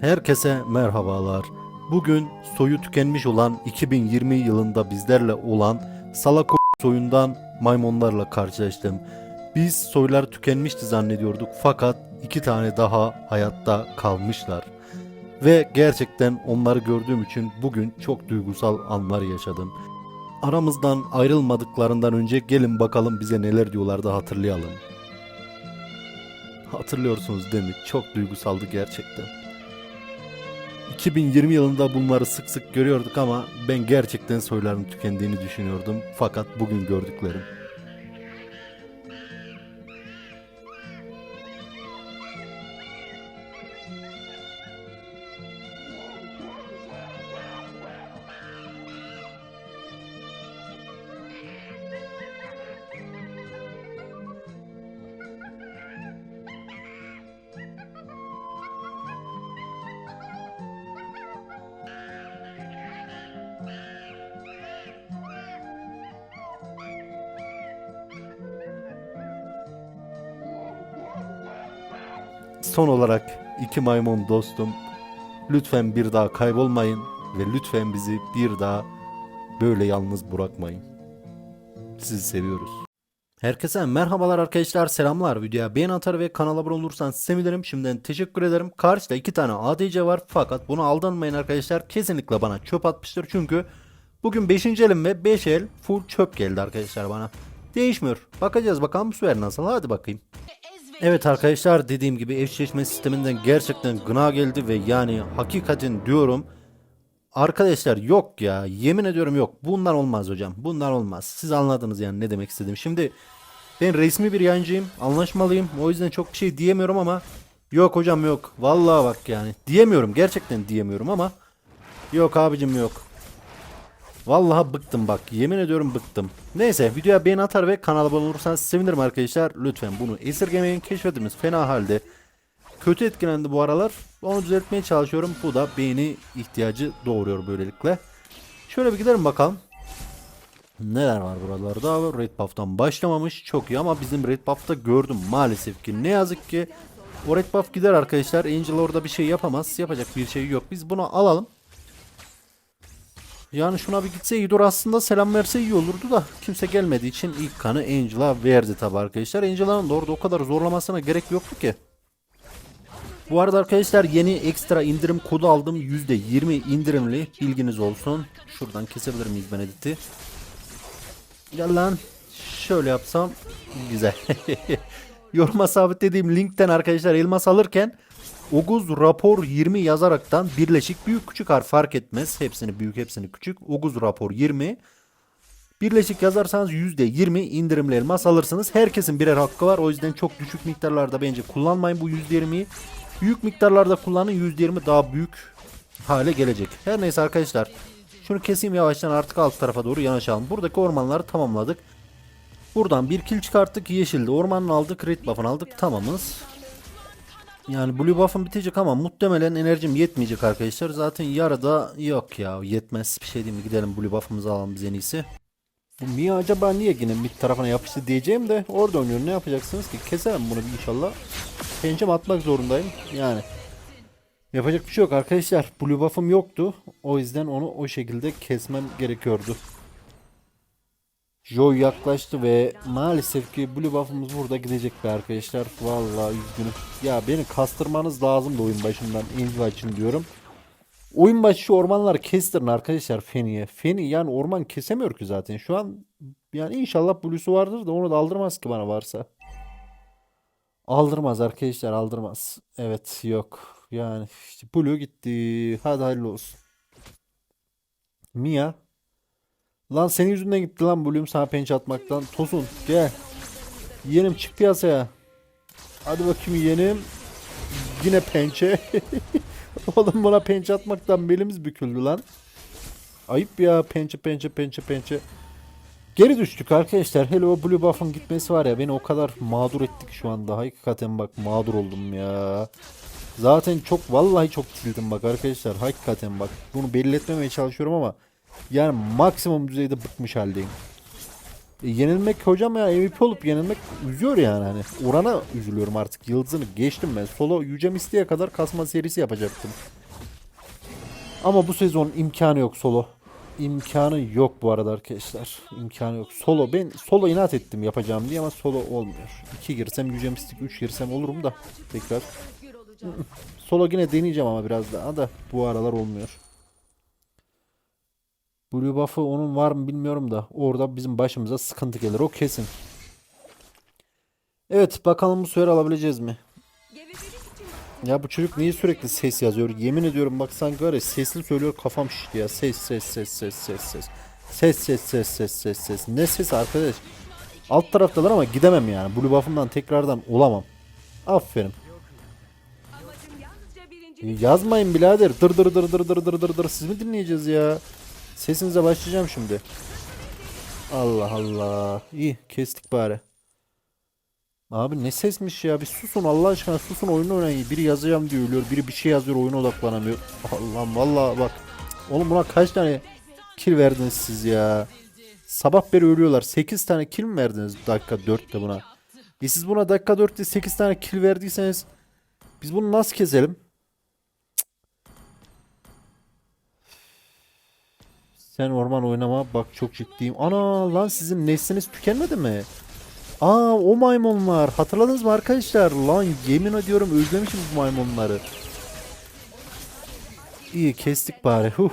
Herkese merhabalar. Bugün soyu tükenmiş olan 2020 yılında bizlerle olan Salako soyundan maymunlarla karşılaştım. Biz soylar tükenmişti zannediyorduk fakat iki tane daha hayatta kalmışlar. Ve gerçekten onları gördüğüm için bugün çok duygusal anlar yaşadım. Aramızdan ayrılmadıklarından önce gelin bakalım bize neler diyorlardı hatırlayalım. Hatırlıyorsunuz değil mi? Çok duygusaldı gerçekten. 2020 yılında bunları sık sık görüyorduk ama ben gerçekten soyların tükendiğini düşünüyordum. Fakat bugün gördüklerim. Son olarak iki maymun dostum lütfen bir daha kaybolmayın ve lütfen bizi bir daha böyle yalnız bırakmayın. Sizi seviyoruz. Herkese merhabalar arkadaşlar selamlar. Videoya beğen atar ve kanala abone olursan sevinirim. Şimdiden teşekkür ederim. Karşıda iki tane ADC var fakat buna aldanmayın arkadaşlar. Kesinlikle bana çöp atmıştır çünkü bugün 5. elim ve 5 el full çöp geldi arkadaşlar bana. Değişmiyor. Bakacağız bakalım bu sefer nasıl. Hadi bakayım Evet arkadaşlar dediğim gibi eşleşme sisteminden gerçekten gına geldi ve yani hakikaten diyorum arkadaşlar yok ya yemin ediyorum yok. Bunlar olmaz hocam bunlar olmaz. Siz anladınız yani ne demek istedim şimdi ben resmi bir yayıncıyım anlaşmalıyım. O yüzden çok bir şey diyemiyorum ama yok hocam yok. Vallahi bak yani diyemiyorum gerçekten diyemiyorum ama yok abicim yok Vallahi bıktım bak. Yemin ediyorum bıktım. Neyse videoya beğeni atar ve kanala abone olursanız sevinirim arkadaşlar. Lütfen bunu esirgemeyin. Keşfetimiz fena halde. Kötü etkilendi bu aralar. Onu düzeltmeye çalışıyorum. Bu da beğeni ihtiyacı doğuruyor böylelikle. Şöyle bir gidelim bakalım. Neler var buralarda? Red Buff'tan başlamamış. Çok iyi ama bizim Red Buff'ta gördüm maalesef ki. Ne yazık ki o Red Buff gider arkadaşlar. Angel orada bir şey yapamaz. Yapacak bir şey yok. Biz bunu alalım. Yani şuna bir gitse iyi dur aslında selam verse iyi olurdu da kimse gelmediği için ilk kanı Angel'a verdi tabi arkadaşlar. Angel'ın da orada o kadar zorlamasına gerek yoktu ki. Bu arada arkadaşlar yeni ekstra indirim kodu aldım. %20 indirimli bilginiz olsun. Şuradan kesebilir miyiz Benedict'i? Gel lan. Şöyle yapsam güzel. Yoruma sabitlediğim linkten arkadaşlar elmas alırken Oguz rapor 20 yazaraktan birleşik büyük küçük harf fark etmez. Hepsini büyük hepsini küçük. Oguz rapor 20. Birleşik yazarsanız %20 indirimli elmas alırsınız. Herkesin birer hakkı var. O yüzden çok düşük miktarlarda bence kullanmayın bu %20'yi. Büyük miktarlarda kullanın %20 daha büyük hale gelecek. Her neyse arkadaşlar. Şunu keseyim yavaştan artık alt tarafa doğru yanaşalım. Buradaki ormanları tamamladık. Buradan bir kill çıkarttık. Yeşilde ormanını aldık. Red buff'ını aldık. Tamamız. Yani Blue buff'ım bitecek ama muhtemelen enerjim yetmeyecek arkadaşlar. Zaten yarıda yok ya yetmez. Bir şey diyeyim gidelim Blue buff'ımızı alalım biz en iyisi. Bu Mia acaba niye yine mid tarafına yapıştı diyeceğim de orada oynuyor. Ne yapacaksınız ki? Keserim bunu inşallah. Pençem atmak zorundayım. Yani. Yapacak bir şey yok arkadaşlar. Blue buff'ım yoktu. O yüzden onu o şekilde kesmem gerekiyordu. Joy yaklaştı ve maalesef ki Blue buff'ımız burada gidecek be arkadaşlar. Vallahi üzgünüm. Ya beni kastırmanız lazım da oyun başından Angel için diyorum. Oyun başı şu ormanları kestirin arkadaşlar Feni'ye. Feni yani orman kesemiyor ki zaten. Şu an yani inşallah Blue'su vardır da onu da aldırmaz ki bana varsa. Aldırmaz arkadaşlar aldırmaz. Evet yok. Yani işte Blue gitti. Hadi hayırlı olsun. Mia Lan senin yüzünden gitti lan Blue'um sana pençe atmaktan. Tosun gel. Yeğenim çık piyasaya. Hadi bakayım yeğenim. Yine pençe. Oğlum bana pençe atmaktan belimiz büküldü lan. Ayıp ya pençe pençe pençe pençe. Geri düştük arkadaşlar. Hele o Blue Buff'ın gitmesi var ya beni o kadar mağdur ettik şu anda. Hakikaten bak mağdur oldum ya. Zaten çok vallahi çok tildim bak arkadaşlar. Hakikaten bak. Bunu belli etmemeye çalışıyorum ama yani maksimum düzeyde bıkmış haldeyim. E, yenilmek hocam ya MVP olup yenilmek üzüyor yani hani. Orana üzülüyorum artık. Yıldızını geçtim ben. Solo Yüce Misti'ye kadar kasma serisi yapacaktım. Ama bu sezon imkanı yok solo. İmkanı yok bu arada arkadaşlar. İmkanı yok. Solo ben solo inat ettim yapacağım diye ama solo olmuyor. 2 girsem Yüce Mistik 3 girsem olurum da tekrar. Solo yine deneyeceğim ama biraz daha da bu aralar olmuyor. Blue buff'ı onun var mı bilmiyorum da orada bizim başımıza sıkıntı gelir o kesin. Evet bakalım bu sefer alabileceğiz mi? Ya bu çocuk niye sürekli ses yazıyor? Yemin ediyorum bak sanki var ya sesli söylüyor kafam şişti ya. Ses ses ses ses ses ses. Ses ses ses ses ses ses. Ne ses arkadaş? Alt taraftalar ama gidemem yani. Blue buff'ımdan tekrardan olamam. Aferin. Yazmayın birader. Dır dır dır dır dır dır dır dır. Siz mi dinleyeceğiz ya? Sesinize başlayacağım şimdi. Allah Allah. İyi kestik bari. Abi ne sesmiş ya bir susun Allah aşkına susun oyunu oynayın. Biri yazacağım diyor ölüyor. Biri bir şey yazıyor oyuna odaklanamıyor. Allah'ım vallahi bak. Oğlum buna kaç tane kill verdiniz siz ya? Sabah beri ölüyorlar. 8 tane kill mi verdiniz dakika 4'te buna? E siz buna dakika 4'te 8 tane kill verdiyseniz biz bunu nasıl keselim? Sen orman oynama bak çok ciddiyim. Ana lan sizin nesliniz tükenmedi mi? Aa o maymunlar. Hatırladınız mı arkadaşlar? Lan yemin ediyorum özlemişim bu maymunları. İyi kestik bari. Huh.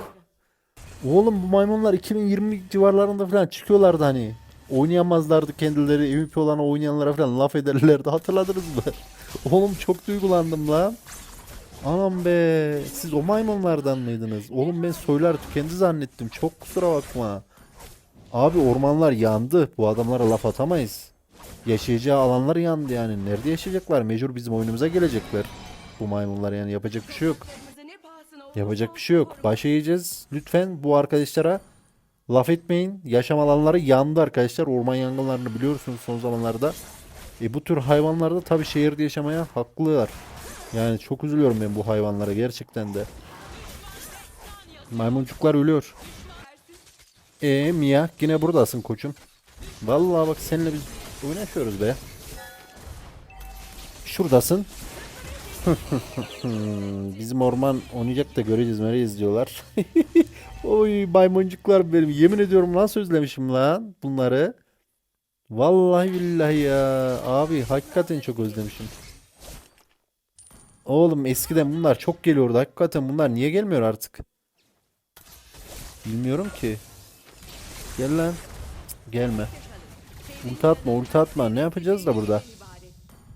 Oğlum bu maymunlar 2020 civarlarında falan çıkıyorlardı hani. Oynayamazlardı kendileri. MVP olan oynayanlara falan laf ederlerdi. Hatırladınız mı? Oğlum çok duygulandım lan. Anam be. Siz o maymunlardan mıydınız? Oğlum ben soylar tükendi zannettim. Çok kusura bakma. Abi ormanlar yandı. Bu adamlara laf atamayız. Yaşayacağı alanlar yandı yani. Nerede yaşayacaklar? Mecbur bizim oyunumuza gelecekler. Bu maymunlar yani yapacak bir şey yok. Yapacak bir şey yok. Başa yiyeceğiz. Lütfen bu arkadaşlara laf etmeyin. Yaşam alanları yandı arkadaşlar. Orman yangınlarını biliyorsunuz son zamanlarda. E bu tür hayvanlar da tabii şehirde yaşamaya haklılar. Yani çok üzülüyorum ben bu hayvanlara gerçekten de. Maymuncuklar ölüyor. E Mia yine buradasın koçum. Vallahi bak seninle biz oynaşıyoruz be. Şuradasın. Bizim orman oynayacak da göreceğiz mereyiz diyorlar. Oy maymuncuklar benim. Yemin ediyorum nasıl özlemişim lan bunları. Vallahi billahi ya. Abi hakikaten çok özlemişim. Oğlum eskiden bunlar çok geliyordu. Hakikaten bunlar niye gelmiyor artık? Bilmiyorum ki. Gel lan. Gelme. Ulti atma ulti atma. Ne yapacağız da burada?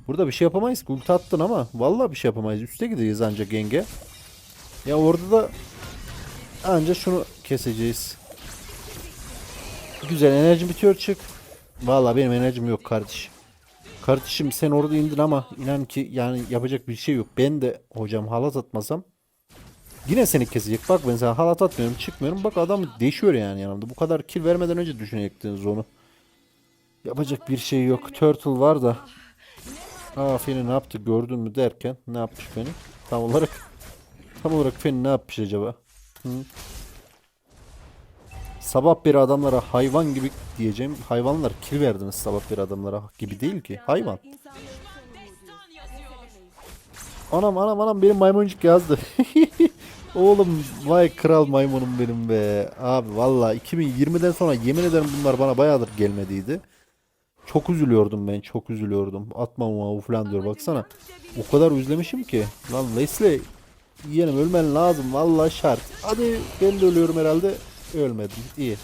Burada bir şey yapamayız ki. Ulti attın ama. Vallahi bir şey yapamayız. Üste gideceğiz ancak yenge. Ya orada da ancak şunu keseceğiz. Güzel enerji bitiyor çık. Vallahi benim enerjim yok kardeşim. Kardeşim sen orada indin ama inan ki yani yapacak bir şey yok. Ben de hocam halat atmasam yine seni kesecek. Bak ben sana halat atmıyorum çıkmıyorum. Bak adam deşiyor yani yanımda. Bu kadar kill vermeden önce düşünecektiniz onu. Yapacak bir şey yok. Turtle var da. Aa Feni ne yaptı gördün mü derken ne yapmış Feni? Tam olarak tam olarak Feni ne yapmış acaba? Hı? Sabah bir adamlara hayvan gibi diyeceğim. Hayvanlar kill verdiniz sabah bir adamlara gibi değil ki. Hayvan. Anam anam anam benim maymuncuk yazdı. Oğlum vay kral maymunum benim be. Abi valla 2020'den sonra yemin ederim bunlar bana bayağıdır gelmediydi. Çok üzülüyordum ben çok üzülüyordum. Atma ama falan diyor baksana. O kadar üzlemişim ki. Lan Leslie yeğenim ölmen lazım valla şart. Hadi ben de ölüyorum herhalde. Ölmedim iyi.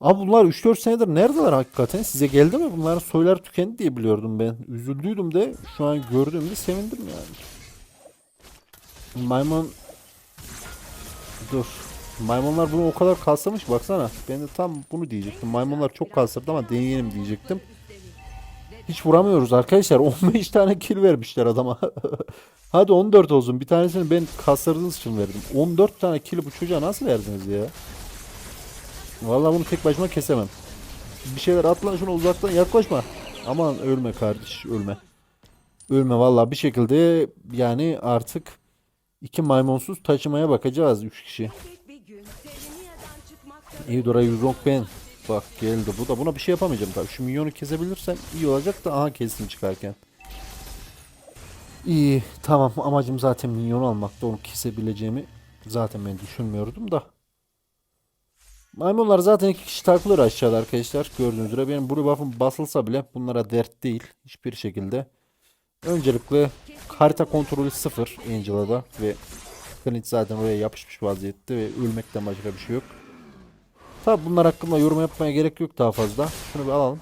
Abi bunlar 3-4 senedir neredeler hakikaten? Size geldi mi? Bunların soylar tükendi diye biliyordum ben. Üzüldüydüm de şu an gördüğümde sevindim yani. Maymun Dur. Maymunlar bunu o kadar kasırmış baksana. Ben de tam bunu diyecektim. Maymunlar çok kasırdı ama deneyelim diyecektim. Hiç vuramıyoruz arkadaşlar. 15 tane kill vermişler adama. Hadi 14 olsun. Bir tanesini ben kasırdığınız için verdim. 14 tane kill bu çocuğa nasıl verdiniz ya? Vallahi bunu tek başıma kesemem. Bir şeyler atla şunu uzaktan yaklaşma. Aman ölme kardeş ölme. Ölme vallahi bir şekilde yani artık iki maymunsuz taşımaya bakacağız 3 kişi. İyi Dora Yuzong ben. Bak geldi bu da buna bir şey yapamayacağım tabii. Şu minyonu kesebilirsem iyi olacak da aha kestim çıkarken. İyi tamam amacım zaten minyon almakta onu kesebileceğimi zaten ben düşünmüyordum da. Maymunlar zaten iki kişi takılır aşağıda arkadaşlar. Gördüğünüz üzere benim blue buff'ım basılsa bile bunlara dert değil. Hiçbir şekilde. Öncelikle harita kontrolü sıfır Angela'da ve Knight zaten oraya yapışmış vaziyette ve ölmekten başka bir şey yok. Tabi bunlar hakkında yorum yapmaya gerek yok daha fazla. Şunu bir alalım.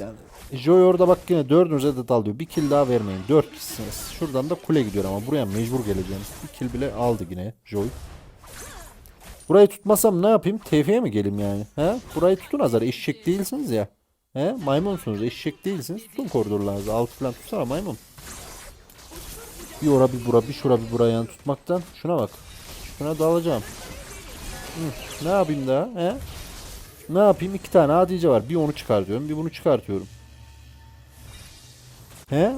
Yani Joy orada bak yine dördünüze de dalıyor. Bir kill daha vermeyin. Dört kişisiniz. Şuradan da kule gidiyor ama buraya mecbur geleceğim. Bir kill bile aldı yine Joy. Burayı tutmasam ne yapayım? TF'ye mi geleyim yani? He? Burayı tutun azar. Eşek değilsiniz ya. He? Maymunsunuz. Eşek değilsiniz. Tutun koridorlarınızı. Alt falan tutsana maymun. Bir ora bir bura bir şura bir buraya yani tutmaktan. Şuna bak. Şuna dalacağım. Ne yapayım daha? He? Ne yapayım? İki tane adice var. Bir onu çıkartıyorum. Bir bunu çıkartıyorum. He?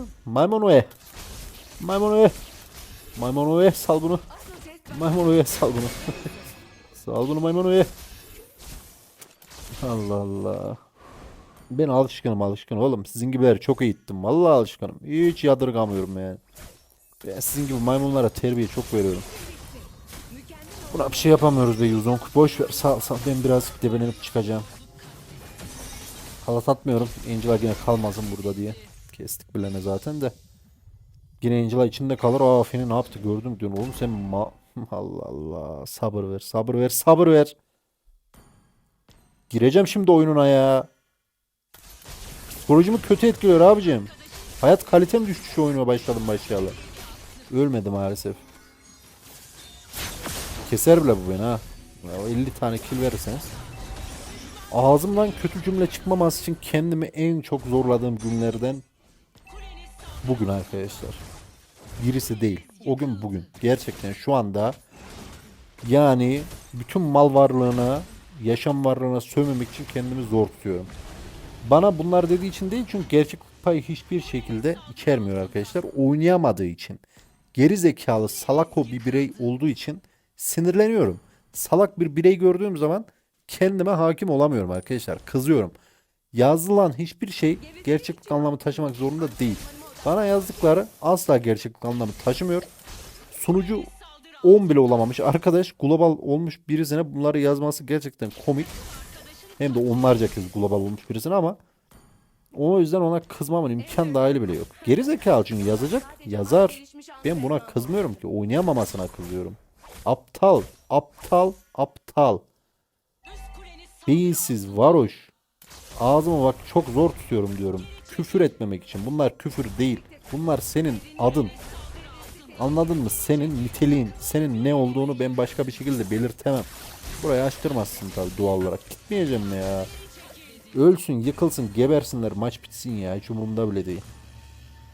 Oye. Maymun oye sal bunu. Maymun oye sal bunu. sal bunu maymun oye. Allah Allah. Ben alışkınım alışkın oğlum. Sizin gibileri çok eğittim. Vallahi alışkınım. Hiç yadırgamıyorum yani. Ben sizin gibi maymunlara terbiye çok veriyorum. Buna bir şey yapamıyoruz be Yuzong. Boş ver. Sağ, sağ. Ben biraz debelenip çıkacağım. Halat atmıyorum. Angela yine kalmasın burada diye. Kestik bilene zaten de. Yine Angela içinde kalır. Aa Feni ne yaptı gördüm diyorsun. Oğlum sen ma... Allah Allah. Sabır ver. Sabır ver. Sabır ver. Gireceğim şimdi oyununa ya. Psikolojimi kötü etkiliyor abicim. Hayat kalitem düştü şu oyuna başladım başlayalı. Ölmedi maalesef. Keser bile bu beni ha. Ya o 50 tane kill verirseniz. Ağzımdan kötü cümle çıkmaması için kendimi en çok zorladığım günlerden bugün arkadaşlar. Birisi değil. O gün bugün. Gerçekten şu anda yani bütün mal varlığına, yaşam varlığına sövmemek için kendimi zor tutuyorum. Bana bunlar dediği için değil çünkü gerçek payı hiçbir şekilde içermiyor arkadaşlar. Oynayamadığı için. Geri zekalı salako bir birey olduğu için sinirleniyorum. Salak bir birey gördüğüm zaman kendime hakim olamıyorum arkadaşlar. Kızıyorum. Yazılan hiçbir şey gerçeklik anlamı taşımak zorunda değil. Bana yazdıkları asla gerçeklik anlamı taşımıyor. Sunucu 10 bile olamamış. Arkadaş global olmuş birisine bunları yazması gerçekten komik. Hem de onlarca kez global olmuş birisine ama o yüzden ona kızmamın imkan dahili bile yok. Geri zekalı çünkü yazacak yazar. Ben buna kızmıyorum ki oynayamamasına kızıyorum. Aptal, aptal, aptal. Beyinsiz, varoş. Ağzımı bak çok zor tutuyorum diyorum. Küfür etmemek için. Bunlar küfür değil. Bunlar senin adın. Anladın mı? Senin niteliğin. Senin ne olduğunu ben başka bir şekilde belirtemem. Burayı açtırmazsın tabii doğal olarak. Gitmeyeceğim mi ya? Ölsün, yıkılsın, gebersinler, maç bitsin ya. Hiç umurumda bile değil.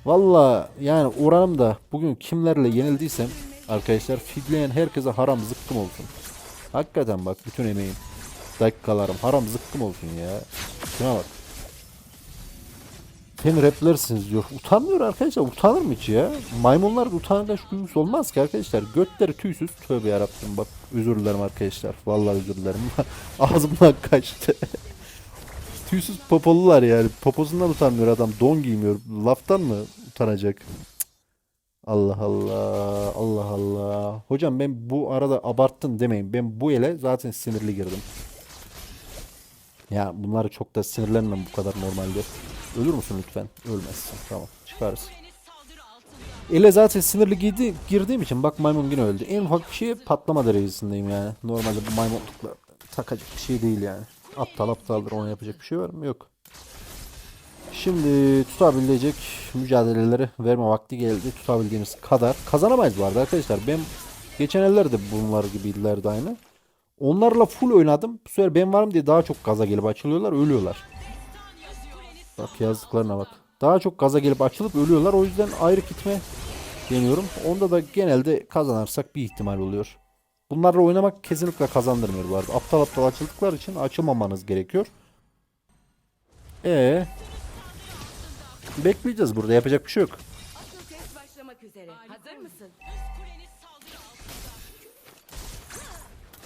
Valla yani oranımda bugün kimlerle yenildiysem arkadaşlar fidleyen herkese haram zıkkım olsun. Hakikaten bak bütün emeğim, dakikalarım haram zıkkım olsun ya. Şuna bak. Hem raplersiniz diyor. Utanmıyor arkadaşlar. Utanır mı hiç ya? Maymunlar utangaç duygusu olmaz ki arkadaşlar. Götleri tüysüz. Tövbe yarabbim bak. Özür dilerim arkadaşlar. Vallahi özür dilerim. Ağzımdan kaçtı. tüysüz popolular yani. Poposundan utanmıyor adam. Don giymiyor. Laftan mı utanacak? Allah Allah. Allah Allah. Hocam ben bu arada abarttın demeyin. Ben bu ele zaten sinirli girdim. Ya bunları çok da sinirlenmem bu kadar normalde. Ölür müsün lütfen? Ölmezsin. Tamam. Çıkarız. Ele zaten sinirli girdi, girdiğim için bak maymun yine öldü. En ufak bir şeye patlama derecesindeyim yani. Normalde bu maymunlukla takacak bir şey değil yani. Aptal aptaldır ona yapacak bir şey var mı? Yok. Şimdi tutabilecek mücadeleleri verme vakti geldi. Tutabildiğimiz kadar. Kazanamayız bu arada arkadaşlar. Ben geçen ellerde bunlar gibiydilerdi aynı. Onlarla full oynadım. Bu sefer ben varım diye daha çok gaza gelip açılıyorlar. Ölüyorlar. Bak yazdıklarına bak. Daha çok gaza gelip açılıp ölüyorlar. O yüzden ayrı gitme deniyorum. Onda da genelde kazanırsak bir ihtimal oluyor. Bunlarla oynamak kesinlikle kazandırmıyor bu arada. Aptal aptal açıldıkları için açılmamanız gerekiyor. E Bekleyeceğiz burada. Yapacak bir şey yok. Başlamak üzere. Hazır mısın?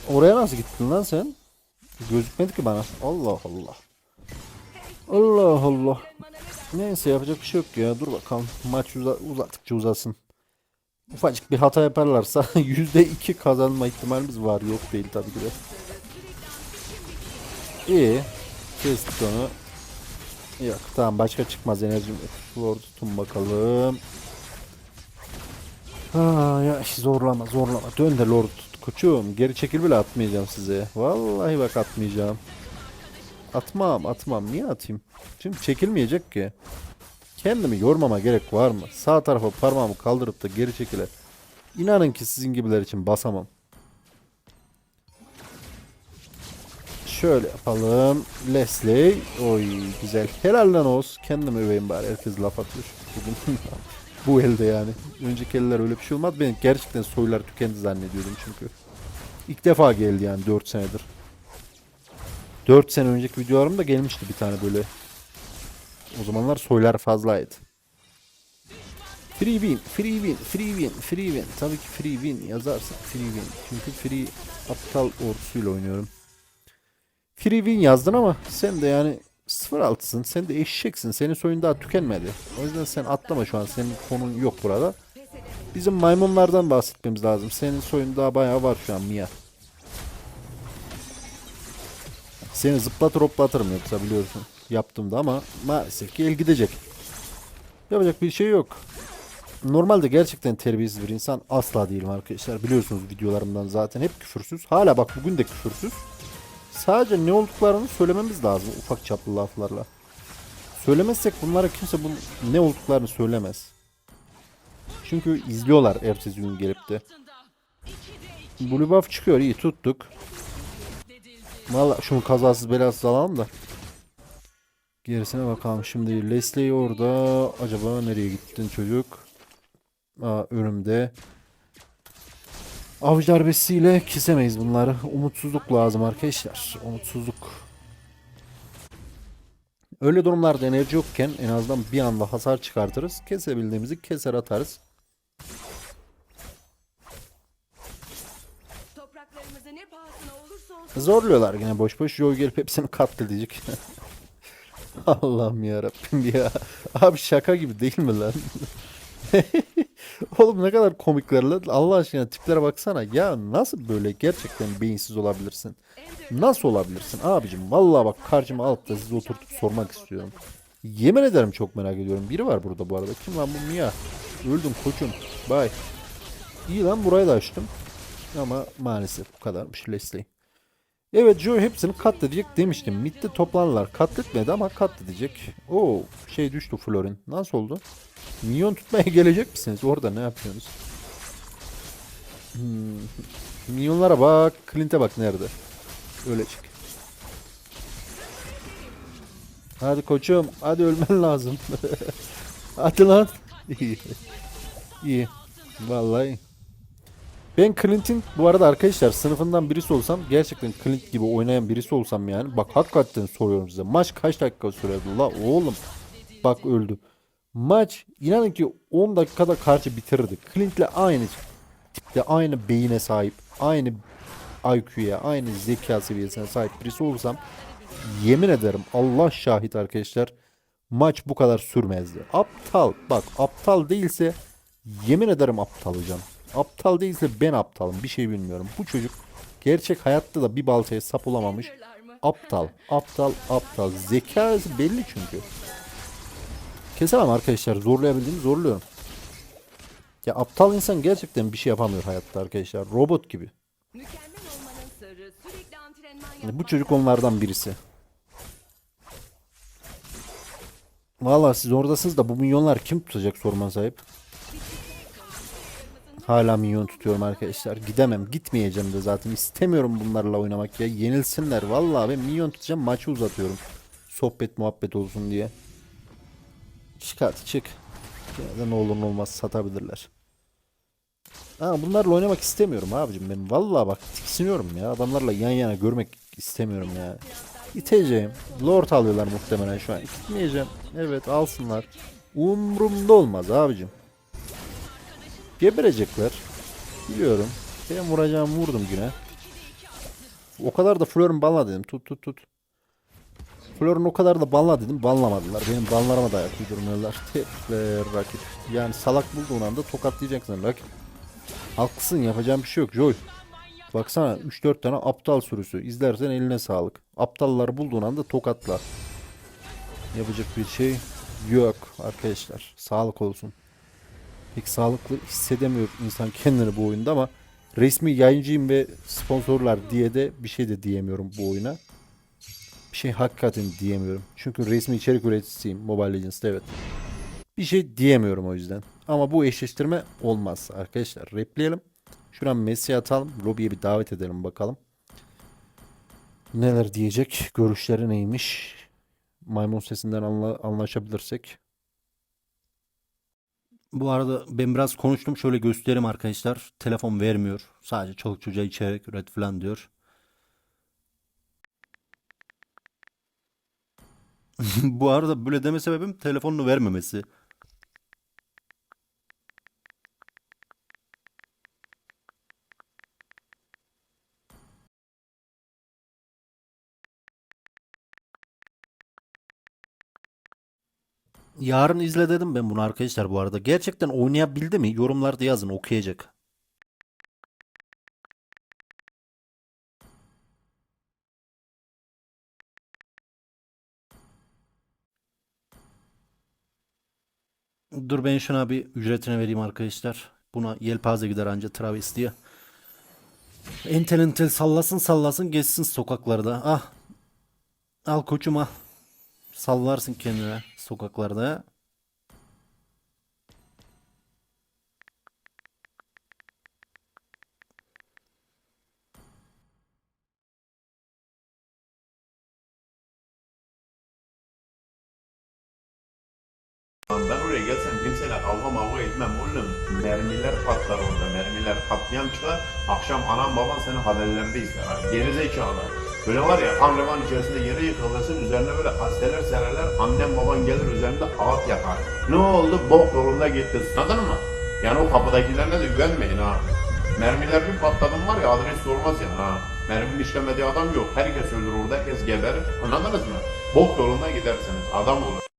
Oraya nasıl gittin lan sen? Gözükmedi ki bana. Allah Allah. Allah Allah. Neyse yapacak bir şey yok ya. Dur bakalım. Maç uza uzattıkça uzasın. Ufacık bir hata yaparlarsa %2 kazanma ihtimalimiz var. Yok değil tabii ki de. İyi. Kestik onu. Yok tamam başka çıkmaz enerjim yok. Lord tutun bakalım. Aa, ya zorlama zorlama. Dön de Lord tut koçum. Geri çekil bile atmayacağım size. Vallahi bak atmayacağım. Atmam atmam. Niye atayım? Şimdi çekilmeyecek ki. Kendimi yormama gerek var mı? Sağ tarafa parmağımı kaldırıp da geri çekile. İnanın ki sizin gibiler için basamam. Şöyle yapalım. Leslie. Oy güzel. Helal lan Oğuz. Kendimi öveyim bari. Herkes laf atıyor. Bugün bu elde yani. Önceki eller öyle bir şey olmaz. Ben gerçekten soylar tükendi zannediyordum çünkü. İlk defa geldi yani 4 senedir. 4 sene önceki videolarımda gelmişti bir tane böyle. O zamanlar soylar fazlaydı. Free win, free win, free win, free win. Tabii ki free win yazarsak free win. Çünkü free aptal ordusuyla oynuyorum. Free win yazdın ama sen de yani 0-6'sın. Sen de eşeksin. Senin soyun daha tükenmedi. O yüzden sen atlama şu an. Senin konun yok burada. Bizim maymunlardan bahsetmemiz lazım. Senin soyun daha bayağı var şu an Mia. Seni zıplatır hoplatırım yoksa biliyorsun. Yaptım da ama maalesef ki el gidecek. Yapacak bir şey yok. Normalde gerçekten terbiyesiz bir insan asla değilim arkadaşlar. Biliyorsunuz videolarımdan zaten hep küfürsüz. Hala bak bugün de küfürsüz. Sadece ne olduklarını söylememiz lazım ufak çaplı laflarla. Söylemezsek bunlara kimse bu ne olduklarını söylemez. Çünkü izliyorlar ertesi gün gelip de. Blue buff çıkıyor iyi tuttuk. Valla şunu kazasız belasız alalım da. Gerisine bakalım şimdi. Leslie orada. Acaba nereye gittin çocuk? Aa, önümde. Avcı darbesiyle kesemeyiz bunları. Umutsuzluk lazım arkadaşlar. Umutsuzluk. Öyle durumlarda enerji yokken en azından bir anda hasar çıkartırız. Kesebildiğimizi keser atarız. Zorluyorlar yine boş boş. Joe gelip hepsini katledecek. Allah'ım yarabbim ya. Abi şaka gibi değil mi lan? Oğlum ne kadar komikler lan. Allah aşkına tiplere baksana. Ya nasıl böyle gerçekten beyinsiz olabilirsin? Nasıl olabilirsin abicim? Vallahi bak karşıma alıp da sizi oturtup sormak istiyorum. Yemin ederim çok merak ediyorum. Biri var burada bu arada. Kim lan bu Mia? Öldüm koçum. Bye. İyi lan burayı da açtım. Ama maalesef bu kadarmış Leslie. Evet Joe hepsini katledecek demiştim. Mid'de toplanırlar. Katletmedi ama katledecek. Oo şey düştü Florin. Nasıl oldu? Minyon tutmaya gelecek misiniz? Orada ne yapıyorsunuz? Hmm. Minyonlara bak. Clint'e bak nerede? Öyle çık. Hadi koçum. Hadi ölmen lazım. hadi lan. İyi. İyi. Vallahi. Ben Clint'in bu arada arkadaşlar sınıfından birisi olsam gerçekten Clint gibi oynayan birisi olsam yani bak hakikaten soruyorum size. Maç kaç dakika sürerdi la oğlum? Bak öldü. Maç inanın ki 10 dakikada karşı bitirirdi Clint'le aynı tipte aynı beyine sahip aynı IQ'ya aynı zeka seviyesine sahip birisi olsam yemin ederim Allah şahit arkadaşlar maç bu kadar sürmezdi. Aptal bak aptal değilse yemin ederim aptal hocam Aptal değilse ben aptalım. Bir şey bilmiyorum. Bu çocuk gerçek hayatta da bir baltaya sap olamamış. Aptal, aptal, aptal. Zekası belli çünkü. Kesemem arkadaşlar. Zorlayabildiğimi zorluyorum. Ya aptal insan gerçekten bir şey yapamıyor hayatta arkadaşlar. Robot gibi. Yani bu çocuk onlardan birisi. Vallahi siz oradasınız da bu milyonlar kim tutacak sorma sahip. Hala minyon tutuyorum arkadaşlar. Gidemem. Gitmeyeceğim de zaten. istemiyorum bunlarla oynamak ya. Yenilsinler. Vallahi ben minyon tutacağım. Maçı uzatıyorum. Sohbet muhabbet olsun diye. Çık hadi çık. Ya da ne olur ne olmaz satabilirler. Ha, bunlarla oynamak istemiyorum abicim ben. Vallahi bak tiksiniyorum ya. Adamlarla yan yana görmek istemiyorum ya. İteceğim. Lord alıyorlar muhtemelen şu an. Gitmeyeceğim. Evet alsınlar. Umrumda olmaz abicim. Geberecekler. Biliyorum. Ben vuracağım vurdum güne. O kadar da Flor'un banla dedim. Tut tut tut. Flor'un o kadar da banla dedim. Banlamadılar. Benim banlarıma da ayak uydurmuyorlar. Tebrikler rakip. Yani salak bulduğun anda tokatlayacaksın rakip. Haklısın yapacağım bir şey yok Joy. Baksana 3-4 tane aptal sürüsü. İzlersen eline sağlık. Aptalları bulduğun anda tokatla. Yapacak bir şey yok arkadaşlar. Sağlık olsun. Pek sağlıklı hissedemiyor insan kendini bu oyunda ama resmi yayıncıyım ve sponsorlar diye de bir şey de diyemiyorum bu oyuna. Bir şey hakikaten diyemiyorum. Çünkü resmi içerik üreticisiyim Mobile Legends'ta evet. Bir şey diyemiyorum o yüzden. Ama bu eşleştirme olmaz arkadaşlar. Repleyelim. Şuradan Messi atalım. Lobby'ye bir davet edelim bakalım. Neler diyecek? Görüşleri neymiş? Maymun sesinden anla- anlaşabilirsek. Bu arada ben biraz konuştum. Şöyle göstereyim arkadaşlar. Telefon vermiyor. Sadece çoluk çocuğa içerik üret falan diyor. Bu arada böyle deme sebebim telefonunu vermemesi. Yarın izle dedim ben bunu arkadaşlar bu arada. Gerçekten oynayabildi mi? Yorumlarda yazın okuyacak. Dur ben şuna bir ücretini vereyim arkadaşlar. Buna yelpaze gider anca travestiye. Entel entel sallasın sallasın geçsin sokaklarda. Ah. Al koçum al. Sallarsın kendine sokaklarda. Ben oraya gelsem kimseyle kavga mavga etmem oğlum. Mermiler patlar orada, mermiler patlayan çıkar. Akşam anam baban seni haberlerde izler. Ha, Geri zekalı. Böyle var ya kan revan içerisinde yere yıkılırsın, üzerine böyle hasteler sererler. Annem baban gelir üzerinde ağıt yakar. Ne oldu? Bok yolunda gitti. Anladın mı? Yani o kapıdakilerine de güvenmeyin ha. Mermiler bir patladım var ya adres sormaz ya ha. Merminin işlemediği adam yok. Herkes ölür orada, herkes geberir. Anladınız mı? Bok yolunda gidersiniz. Adam olur.